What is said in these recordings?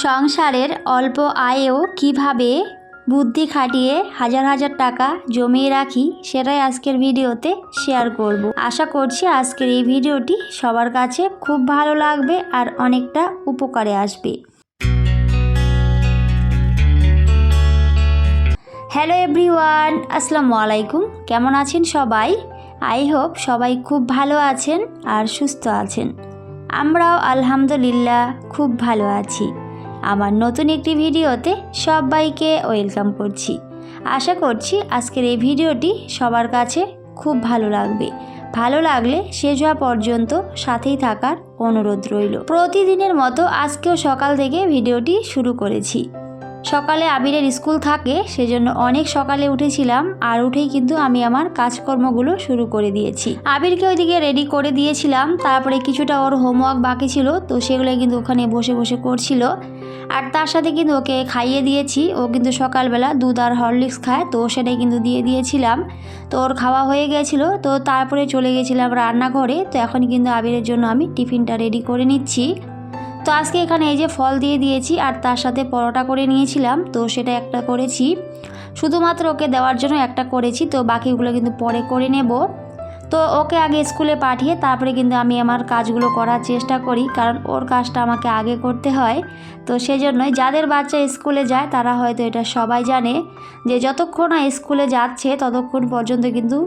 সংসারের অল্প আয়েও কীভাবে বুদ্ধি খাটিয়ে হাজার হাজার টাকা জমিয়ে রাখি, সেটাই আজকের ভিডিওতে শেয়ার করব। আশা করছি আজকের এই ভিডিওটি সবার কাছে খুব ভালো লাগবে আর অনেকটা উপকারে আসবে। হ্যালো এভরিওয়ান আসসালামু আলাইকুম। কেমন আছেন সবাই? আই হোপ সবাই খুব ভালো আছেন আর সুস্থ আছেন। আমরাও আলহামদুলিল্লাহ খুব ভালো আছি। আমার নতুন একটি ভিডিওতে সবাইকে ওয়েলকাম করছি। আশা করছি আজকের এই ভিডিওটি সবার কাছে খুব ভালো লাগবে। ভালো লাগলে শেষ হওয়া পর্যন্ত সাথেই থাকার অনুরোধ রইল। প্রতিদিনের মতো আজকেও সকাল থেকে ভিডিওটি শুরু করেছি। সকালে আবিরের স্কুল থাকে, সেজন্য অনেক সকালে উঠেছিলাম, আর উঠেই কিন্তু আমি আমার কাজকর্মগুলো শুরু করে দিয়েছি। আবিরকে ওইদিকে রেডি করে দিয়েছিলাম, তারপরে কিছুটা ওর হোমওয়ার্ক বাকি ছিল, তো সেগুলো কিন্তু ওখানে বসে বসে করছিল। আর তার সাথে কিন্তু ওকে খাইয়ে দিয়েছি, ও কিন্তু সকালবেলা দুধ আর হরলিক্স খায়, তো সেটাই কিন্তু দিয়ে দিয়েছিলাম। তো ওর খাওয়া হয়ে গেছিল, তো তারপরে চলে গেছিলাম রান্নাঘরে, তো এখন কিন্তু আবিরের জন্য আমি টিফিনটা রেডি করে নিচ্ছি। তো আজকে এখানে এই যে ফল দিয়ে দিয়েছি আর তার সাথে পরোটা করে নিয়েছিলাম, তো সেটা একটা করেছি। শুধুমাত্র ওকে দেওয়ার জন্য একটা করেছি, তো বাকিগুলো কিন্তু পরে করে নেব। তো ওকে আগে স্কুলে পাঠিয়ে তারপরে কিন্তু আমি আমার কাজগুলো করার চেষ্টা করি, কারণ ওর কাজটা আমাকে আগে করতে হয়। তো সেজন্যই যাদের বাচ্চা স্কুলে যায়, তারা হয়তো এটা সবাই জানে যে যতক্ষণ না স্কুলে যাচ্ছে, ততক্ষণ পর্যন্ত কিন্তু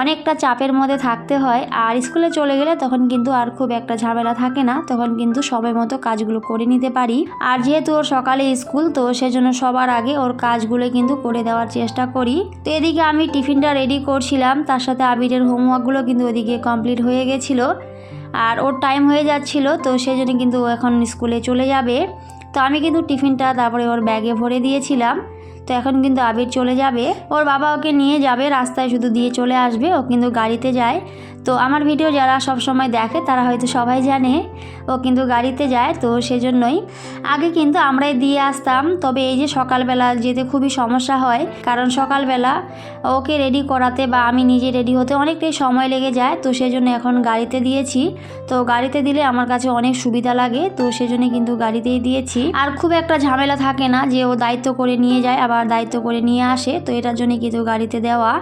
অনেকটা চাপের মধ্যে থাকতে হয়। আর স্কুলে চলে গেলে তখন কিন্তু আর খুব একটা ঝামেলা থাকে না, তখন কিন্তু সময় মতো কাজগুলো করে নিতে পারি। আর যেহেতু ওর সকালে স্কুল, তো সেজন্য সবার আগে ওর কাজগুলো কিন্তু করে দেওয়ার চেষ্টা করি। তো এদিকে আমি টিফিনটা রেডি করছিলাম, তার সাথে আবিরের হোমওয়ার্কগুলো কিন্তু ওদিকে কমপ্লিট হয়ে গেছিল। আর ওর টাইম হয়ে যাচ্ছিল, তো সেই জন্য কিন্তু ও এখন স্কুলে চলে যাবে। তো আমি কিন্তু টিফিনটা তারপরে ওর ব্যাগে ভরে দিয়েছিলাম। তো এখন কিন্তু আবির চলে যাবে। ওর বাবা ওকে নিয়ে যাবে, রাস্তায় শুধু দিয়ে চলে আসবে। ও কিন্তু গাড়িতে যায়। তো আমার ভিডিও যারা সব সময় দেখে, তারা হয়তো সবাই জানে ও কিন্তু গাড়িতে যায়, তো সেজন্যই। আগে কিন্তু আমরাই দিয়ে আসতাম, তবে এই যে সকালবেলা যেতে খুবই সমস্যা হয়, কারণ সকালবেলা ওকে রেডি করাতে বা আমি নিজে রেডি হতে অনেকটাই সময় লেগে যায়, তো সেজন্য এখন গাড়িতে দিয়েছি। তো গাড়িতে দিলে আমার কাছে অনেক সুবিধা লাগে, তো সেজন্য কিন্তু গাড়িতেই দিয়েছি। আর খুব একটা ঝামেলা থাকে না যে ও দায়িত্ব করে নিয়ে যায়, আবার দায়িত্ব করে নিয়ে আসে, তো এটার জন্য কিন্তু গাড়িতে দেওয়া।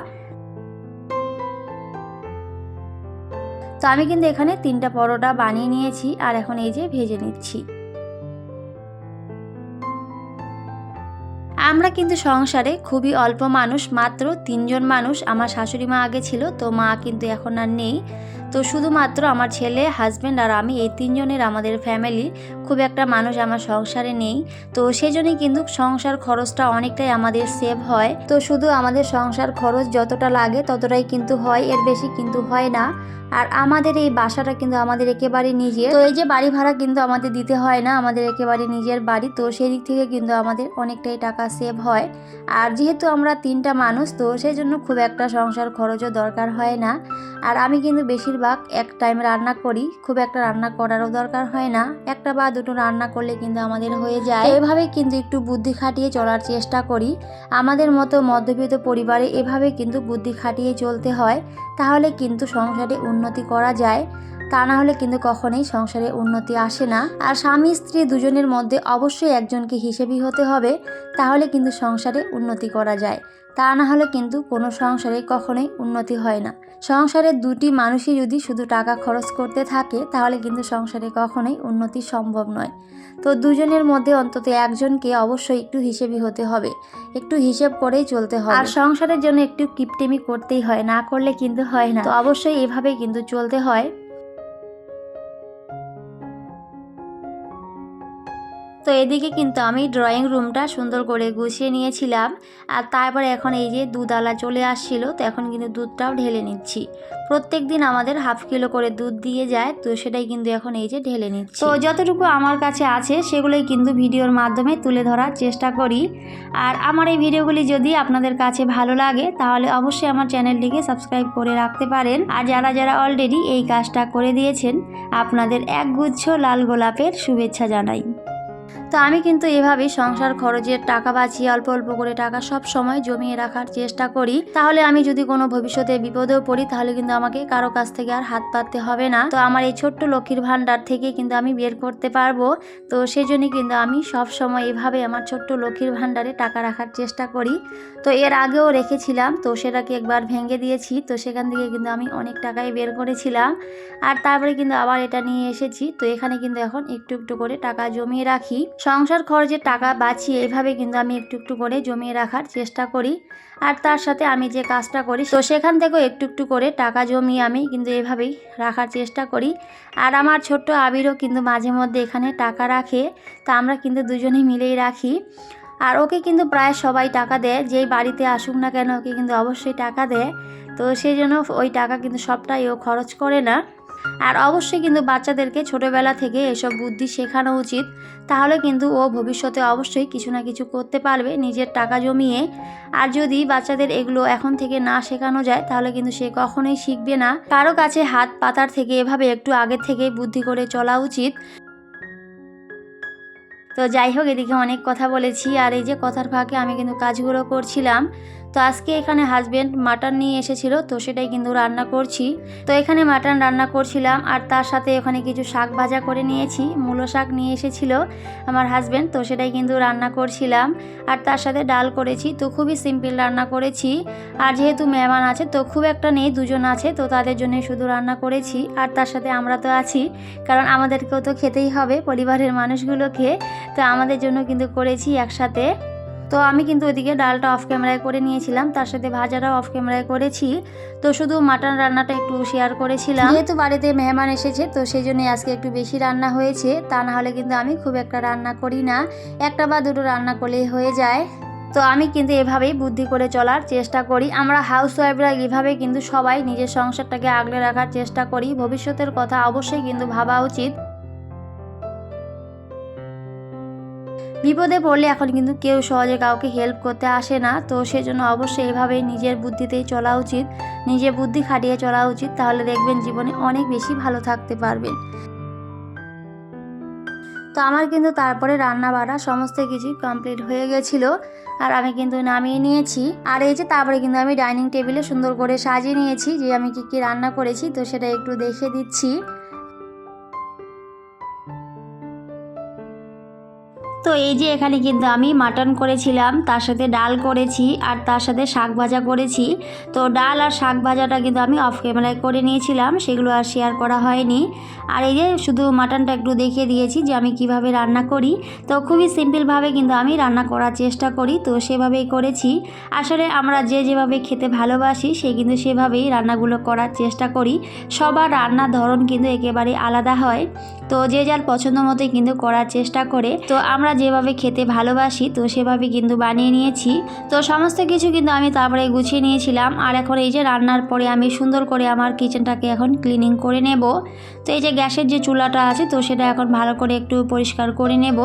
তো আমি কিন্তু এখানে তিনটা পরোটা বানিয়ে নিয়েছি আর এখন এই যে ভেজে নিচ্ছি। আমরা কিন্তু সংসারে খুবই অল্প মানুষ, মাত্র তিনজন মানুষ। আমার শাশুড়ি মা আগে ছিল, তো মা কিন্তু এখন আর নেই। তো শুধুমাত্র আমার ছেলে হাজব্যান্ড আর আমি এই তিনজনের আমাদের ফ্যামিলি খুব একটা মানুষ আমার সংসারে নেই। তো সেই জন্যই কিন্তু সংসার খরচটা অনেকটাই আমাদের সেভ হয়। তো শুধু আমাদের সংসার খরচ যতটা লাগে ততটাই কিন্তু হয়, এর বেশি কিন্তু হয় না। আর আমাদের এই বাসাটা কিন্তু আমাদের একেবারে নিজের। তো এই যে বাড়ি ভাড়া কিন্তু আমাদের দিতে হয় না, আমাদের একেবারে নিজের বাড়ি। তো সেই দিক থেকে কিন্তু আমাদের অনেকটাই টাকা সেভ হয়। আর যেহেতু আমরা তিনটা মানুষ, তো সেই জন্য খুব একটা সংসার খরচও দরকার হয় না। আর আমি কিন্তু বেশিরভাগ এক টাইম রান্না করি, খুব একটা রান্না করারও দরকার হয় না। একটা বা দুটো রান্না করলে কিন্তু আমাদের হয়ে যায়। এভাবে কিন্তু একটু বুদ্ধি খাটিয়ে চলার চেষ্টা করি। আমাদের মতো মধ্যবিত্ত পরিবারে এভাবে কিন্তু বুদ্ধি খাটিয়ে চলতে হয়, তাহলে কিন্তু সংসারে উন্নতি করা যায়। তা না হলে কিন্তু কখনোই সংসারে উন্নতি আসে না। আর স্বামী স্ত্রী দুজনের মধ্যে অবশ্যই একজনকে হিসেবি হতে হবে, তাহলে কিন্তু সংসারে উন্নতি করা যায়। তা না হলে কিন্তু কোনো সংসারে কখনোই উন্নতি হয় না। সংসারে দুটি মানুষই যদি শুধু টাকা খরচ করতে থাকে তাহলে কিন্তু সংসারে কখনোই উন্নতি সম্ভব নয়। তো দুজনের মধ্যে অন্তত একজনকে অবশ্যই একটু হিসেবি হতে হবে। একটু হিসেব করেই চলতে হয় আর সংসারের জন্য একটু কিপটেমি করতেই হয় না করলে কিন্তু হয় না। তো অবশ্যই এভাবে কিন্তু চলতে হয়। তো এদিকে কিন্তু আমি ড্রয়িং রুমটা সুন্দর করে গুছিয়ে নিয়েছিলাম। আর তারপরে এখন এই যে দুধ আলা চলে আসছিল, তো এখন কিন্তু দুধটাও ঢেলে নিচ্ছি। প্রত্যেক দিন আমাদের হাফ কিলো করে দুধ দিয়ে যায়, তো সেটাই কিন্তু এখন এই যে ঢেলে নিচ্ছি। তো যতটুকু আমার কাছে আছে, সেগুলোই কিন্তু ভিডিওর মাধ্যমে তুলে ধরার চেষ্টা করি। আর আমার এই ভিডিওগুলি যদি আপনাদের কাছে ভালো লাগে, তাহলে অবশ্যই আমার চ্যানেলটিকে সাবস্ক্রাইব করে রাখতে পারেন। আর যারা যারা অলরেডি এই কাজটা করে দিয়েছেন, আপনাদের একগুচ্ছ লাল গোলাপের শুভেচ্ছা জানাই। তো আমি কিন্তু এভাবেই সংসার খরচের টাকা বাঁচিয়ে অল্প অল্প করে টাকা সব সময় জমিয়ে রাখার চেষ্টা করি। তাহলে আমি যদি কোনো ভবিষ্যতে বিপদেও পড়ি, তাহলে কিন্তু আমাকে কারও কাছ থেকে আর হাত পাততে হবে না। তো আমার এই ছোট্ট লক্ষ্মীর ভাণ্ডার থেকে কিন্তু আমি বের করতে পারব। তো সেই জন্যই কিন্তু আমি সব সময় এভাবে আমার ছোট্ট লক্ষ্মীর ভাণ্ডারে টাকা রাখার চেষ্টা করি। তো এর আগেও রেখেছিলাম, তো সেটাকে একবার ভেঙে দিয়েছি। তো সেখান থেকে কিন্তু আমি অনেক টাকাই বের করেছিলাম। আর তারপরে কিন্তু আবার এটা নিয়ে এসেছি। তো এখানে কিন্তু এখন একটু একটু করে টাকা জমিয়ে রাখি। সংসার খরচের টাকা বাঁচিয়ে এভাবে কিন্তু আমি একটু একটু করে জমিয়ে রাখার চেষ্টা করি। আর তার সাথে আমি যে কাজটা করি, তো সেখান থেকেও একটু একটু করে টাকা জমিয়ে আমি কিন্তু এভাবেই রাখার চেষ্টা করি। আর আমার ছোট্ট আবিরও কিন্তু মাঝে মধ্যে এখানে টাকা রাখে, তা আমরা কিন্তু দুজনেই মিলেই রাখি। আর ওকে কিন্তু প্রায় সবাই টাকা দেয়, যেই বাড়িতে আসুক না কেন ওকে কিন্তু অবশ্যই টাকা দেয়। তো সেই জন্য ওই টাকা কিন্তু সবটাই ও খরচ করে না। আর অবশ্যই কিন্তু বাচ্চাদেরকে ছোটোবেলা থেকে এসব বুদ্ধি শেখানো উচিত। তাহলে কিন্তু ও ভবিষ্যতে অবশ্যই কিছু না কিছু করতে পারবে নিজের টাকা জমিয়ে। আর যদি বাচ্চাদের এগুলো এখন থেকে না শেখানো যায়, তাহলে কিন্তু সে কখনোই শিখবে না। কারও কাছে হাত পাতার থেকে এভাবে একটু আগের থেকেই বুদ্ধি করে চলা উচিত। তো যাই হোক, এদিকে অনেক কথা বলেছি। আর এই যে কথার ফাঁকে আমি কিন্তু কাজগুলো করছিলাম। তো আজকে এখানে হাজব্যান্ড মাটন নিয়ে এসেছিল, তো সেটাই কিন্তু রান্না করছি। তো এখানে মাটন রান্না করছিলাম আর তার সাথে ওখানে কিছু শাক ভাজা করে নিয়েছি, মূলো শাক নিয়ে এসেছিল আমার হাজব্যান্ড তো সেটাই কিন্তু রান্না করছিলাম। আর তার সাথে ডাল করেছি, তো খুবই সিম্পল রান্না করেছি। আর যেহেতু মেহমান আছে, তো খুব একটা নেই, দুজন আছে, তো তাদের জন্য শুধু রান্না করেছি। আর তার সাথে আমরা তো আছি, কারণ আমাদেরকেও তো খেতেই হবে, পরিবারের মানুষগুলোকে। তো আমাদের জন্য কিন্তু করেছি একসাথে। তো আমি কিন্তু ওইদিকে ডালটা অফ ক্যামেরায় করে নিয়েছিলাম তার সাথে ভাজাটাও অফ ক্যামেরায় করেছি। তো শুধু মাটন রান্নাটা একটু শেয়ার করেছিলাম। যেহেতু বাড়িতে মেহমান এসেছে তো সেই জন্য আজকে একটু বেশি রান্না হয়েছে তা না হলে কিন্তু আমি খুব একটা রান্না করি না। একটা বা দুটো রান্না করলেই হয়ে যায়। তো আমি কিন্তু এভাবেই বুদ্ধি করে চলার চেষ্টা করি। আমরা হাউস ওয়াইফরা এভাবে কিন্তু সবাই নিজের সংসারটাকে আগলে রাখার চেষ্টা করি। ভবিষ্যতের কথা অবশ্যই কিন্তু ভাবা উচিত। বিপদে পড়লে এখন কিন্তু কেউ সহজে কাউকে হেল্প করতে আসে না। তো সেজন্য অবশ্যই এভাবেই নিজের বুদ্ধিতেই চলা উচিত। নিজে বুদ্ধি খাটিয়ে চলা উচিত, তাহলে দেখবেন জীবনে অনেক বেশি ভালো থাকতে পারবেন। তো আমার কিন্তু তারপরে রান্না বাড়া সমস্ত কিছু কমপ্লিট হয়ে গেছিল, আর আমি কিন্তু নামিয়ে নিয়েছি। আর এই যে তারপরে কিন্তু আমি ডাইনিং টেবিলে সুন্দর করে সাজিয়ে নিয়েছি যে আমি কি কি রান্না করেছি, তো সেটা একটু দেখে দিচ্ছি। তো এই যে এখানে কিন্তু আমি মাটন করেছিলাম, তার সাথে ডাল করেছি আর তার সাথে শাক ভাজা করেছি। তো ডাল আর শাক ভাজাটা কিন্তু আমি অফ ক্যামেরায় করে নিয়েছিলাম, সেগুলো আর শেয়ার করা হয়নি। আর এই যে শুধু মাটনটা একটু দেখিয়ে দিয়েছি যে আমি কীভাবে রান্না করি। তো খুবই সিম্পলভাবে কিন্তু আমি রান্না করার চেষ্টা করি, তো সেভাবেই করেছি। আসলে আমরা যে যেভাবে খেতে ভালোবাসি, সে কিন্তু সেভাবেই রান্নাগুলো করার চেষ্টা করি। সবার রান্নার ধরন কিন্তু একেবারে আলাদা হয়। তো যে যার পছন্দ মতোই কিন্তু করার চেষ্টা করে। তো আমরা যেভাবে খেতে ভালোবাসি, তো সেভাবে কিন্তু বানিয়ে নিয়েছি। তো সমস্ত কিছু কিন্তু আমি তারপরে গুছিয়ে নিয়েছিলাম। আর এখন এই যে রান্নার পরে আমি সুন্দর করে আমার কিচেনটাকে এখন ক্লিনিং করে নেব। তো এই যে গ্যাসের যে চুলাটা আছে, তো সেটা এখন ভালো করে একটু পরিষ্কার করে নেব।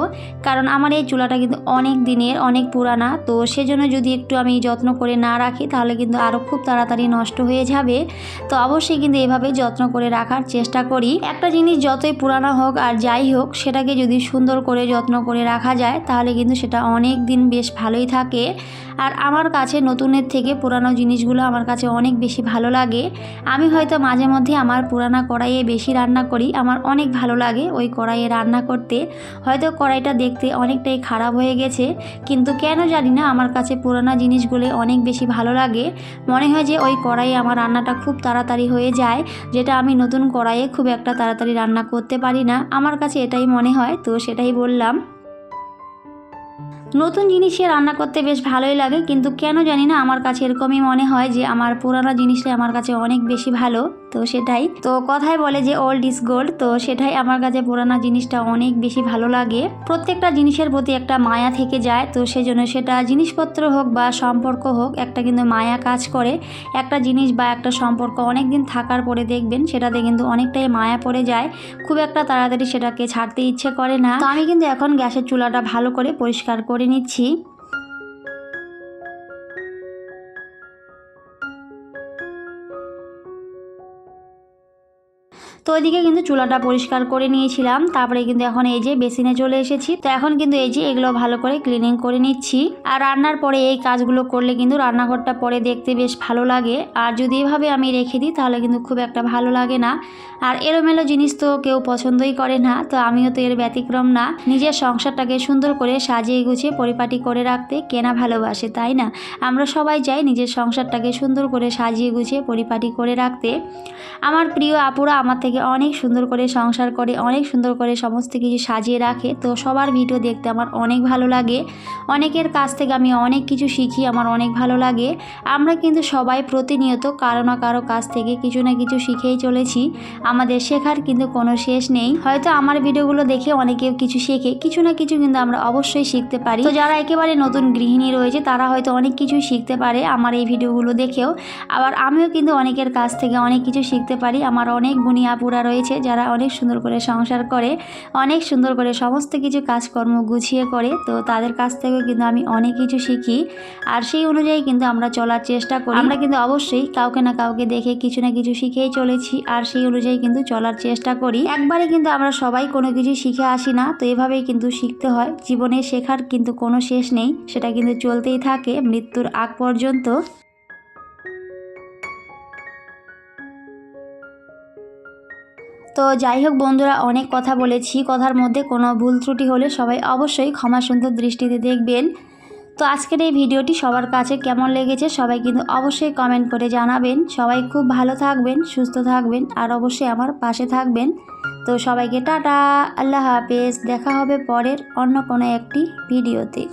কারণ আমার এই চুলাটা কিন্তু অনেক দিনের, অনেক পুরানা। তো সেজন্য যদি একটু আমি যত্ন করে না রাখি, তাহলে কিন্তু আরও খুব তাড়াতাড়ি নষ্ট হয়ে যাবে। তো অবশ্যই কিন্তু এভাবে যত্ন করে রাখার চেষ্টা করি। একটা জিনিস যতই পুরানো হোক আর যাই হোক, সেটাকে যদি সুন্দর করে যত্ন করে রাখা যায়, তাহলে কিন্তু সেটা অনেক দিন বেশ ভালোই থাকে। আর আমার কাছে নতুনের থেকে পুরানো জিনিসগুলো আমার কাছে অনেক বেশি ভালো লাগে। আমি হয়তো মাঝে মধ্যে আমার পুরানা কড়াইয়ে বেশি রান্না করি, আমার অনেক ভালো লাগে ওই কড়াইয়ে রান্না করতে। হয়তো কড়াইটা দেখতে অনেকটাই খারাপ হয়ে গেছে, কিন্তু কেন জানি না আমার কাছে পুরানো জিনিসগুলো অনেক বেশি ভালো লাগে। মনে হয় যে ওই কড়াইয়ে আমার রান্নাটা খুব তাড়াতাড়ি হয়ে যায়, যেটা আমি নতুন কড়াইয়ে খুব একটা তাড়াতাড়ি রান্না করতে পারি না। আমার কাছে এটাই মনে হয়, তো সেটাই বললাম। নতুন জিনিসে রান্না করতে বেশ ভালোই লাগে, কিন্তু কেন জানি না আমার কাছে এরকমই মনে হয় যে আমার পুরানো জিনিসটা আমার কাছে অনেক বেশি ভালো, তো সেটাই। তো কথায় বলে যে ওল্ড ইজ গোল্ড তো সেটাই আমার কাছে পুরানো জিনিসটা অনেক বেশি ভালো লাগে। প্রত্যেকটা জিনিসের প্রতি একটা মায়া থেকে যায়, তো সেজন্য সেটা জিনিসপত্র হোক বা সম্পর্ক হোক, একটা কিন্তু মায়া কাজ করে। একটা জিনিস বা একটা সম্পর্ক অনেক দিন থাকার পরে দেখবেন, সেটাতে কিন্তু অনেকটাই মায়া পড়ে যায়। খুব একটা তাড়াতাড়ি সেটাকে ছাড়তে ইচ্ছে করে না। তো আমি কিন্তু এখন গ্যাসের চুলাটা ভালো করে পরিষ্কার করে নিচ্ছি। তো ওইদিকে কিন্তু চুলাটা পরিষ্কার করে নিয়েছিলাম। তারপরে কিন্তু এখন এই যে বেসিনে চলে এসেছি। তো এখন কিন্তু এই যে এগুলো ভালো করে ক্লিনিং করে নিচ্ছি। আর রান্নার পরে এই কাজগুলো করলে কিন্তু রান্নাঘরটা পরে দেখতে বেশ ভালো লাগে। আর যদি এভাবে আমি রেখে দিই, তাহলে কিন্তু খুব একটা ভালো লাগে না। আর এলোমেলো জিনিস তো কেউ পছন্দই করে না। তো আমিও তো এর ব্যতিক্রম না। নিজের সংসারটাকে সুন্দর করে সাজিয়ে গুছিয়ে পরিপাটি করে রাখতে কেনা ভালোবাসে, তাই না? আমরা সবাই চাই নিজের সংসারটাকে সুন্দর করে সাজিয়ে গুছিয়ে পরিপাটি করে রাখতে। আমার প্রিয় আপুরা আমার থেকে অনেক সুন্দর করে সংসার করে, অনেক সুন্দর করে সমস্ত কিছু সাজিয়ে রাখে। তো সবার ভিডিও দেখতে আমার অনেক ভালো লাগে। অনেকের কাছ থেকে আমি অনেক কিছু শিখি, আমার অনেক ভালো লাগে। আমরা কিন্তু সবাই প্রতিনিয়ত কারও না কারও কাছ থেকে কিছু না কিছু শিখেই চলেছি। আমাদের শেখার কিন্তু কোনো শেষ নেই। হয়তো আমার ভিডিওগুলো দেখে অনেকেও কিছু শেখে, কিছু না কিছু কিন্তু আমরা অবশ্যই শিখতে পারি। তো যারা একেবারে নতুন গৃহিণী রয়েছে, তারা হয়তো অনেক কিছুই শিখতে পারে আমার এই ভিডিওগুলো দেখেও। আবার আমিও কিন্তু অনেকের কাছ থেকে অনেক কিছু শিখতে পারি, আমার অনেক গুণী আপুরা রয়েছে, যারা অনেক সুন্দর করে সংসার করে, অনেক সুন্দর করে সমস্ত কিছু কাজকর্ম গুছিয়ে করে, তো তাদের কাছ থেকেও কিন্তু আমি অনেক কিছু শিখি। আর সেই অনুযায়ী কিন্তু আমরা চলার চেষ্টা করি। আমরা কিন্তু অবশ্যই কাউকে না কাউকে দেখে কিছু না কিছু শিখেই চলেছি, আর সেই অনুযায়ী কিন্তু চলার চেষ্টা করি। একবারে কিন্তু আমরা সবাই কোনো কিছু শিখে আসি না, তো এভাবেই কিন্তু শিখতে হয়। জীবনে শেখার কিন্তু কোনো শেষ নেই, সেটা কিন্তু চলতেই থাকে মৃত্যুর আগ পর্যন্ত। তো যাই হোক বন্ধুরা, অনেক কথা বলেছি। কথার মধ্যে কোনো ভুল ত্রুটি হলে সবাই অবশ্যই ক্ষমা সুন্দর দৃষ্টিতে দেখবেন। তো আজকের এই ভিডিওটি সবার কাছে কেমন লেগেছে সবাই কিন্তু অবশ্যই কমেন্ট করে জানাবেন। সবাই খুব ভালো থাকবেন, সুস্থ থাকবেন আর অবশ্যই আমার পাশে থাকবেন। তো সবাইকে টাটা, আল্লাহ হাফেজ। দেখা হবে পরের অন্য কোনো একটি ভিডিওতে।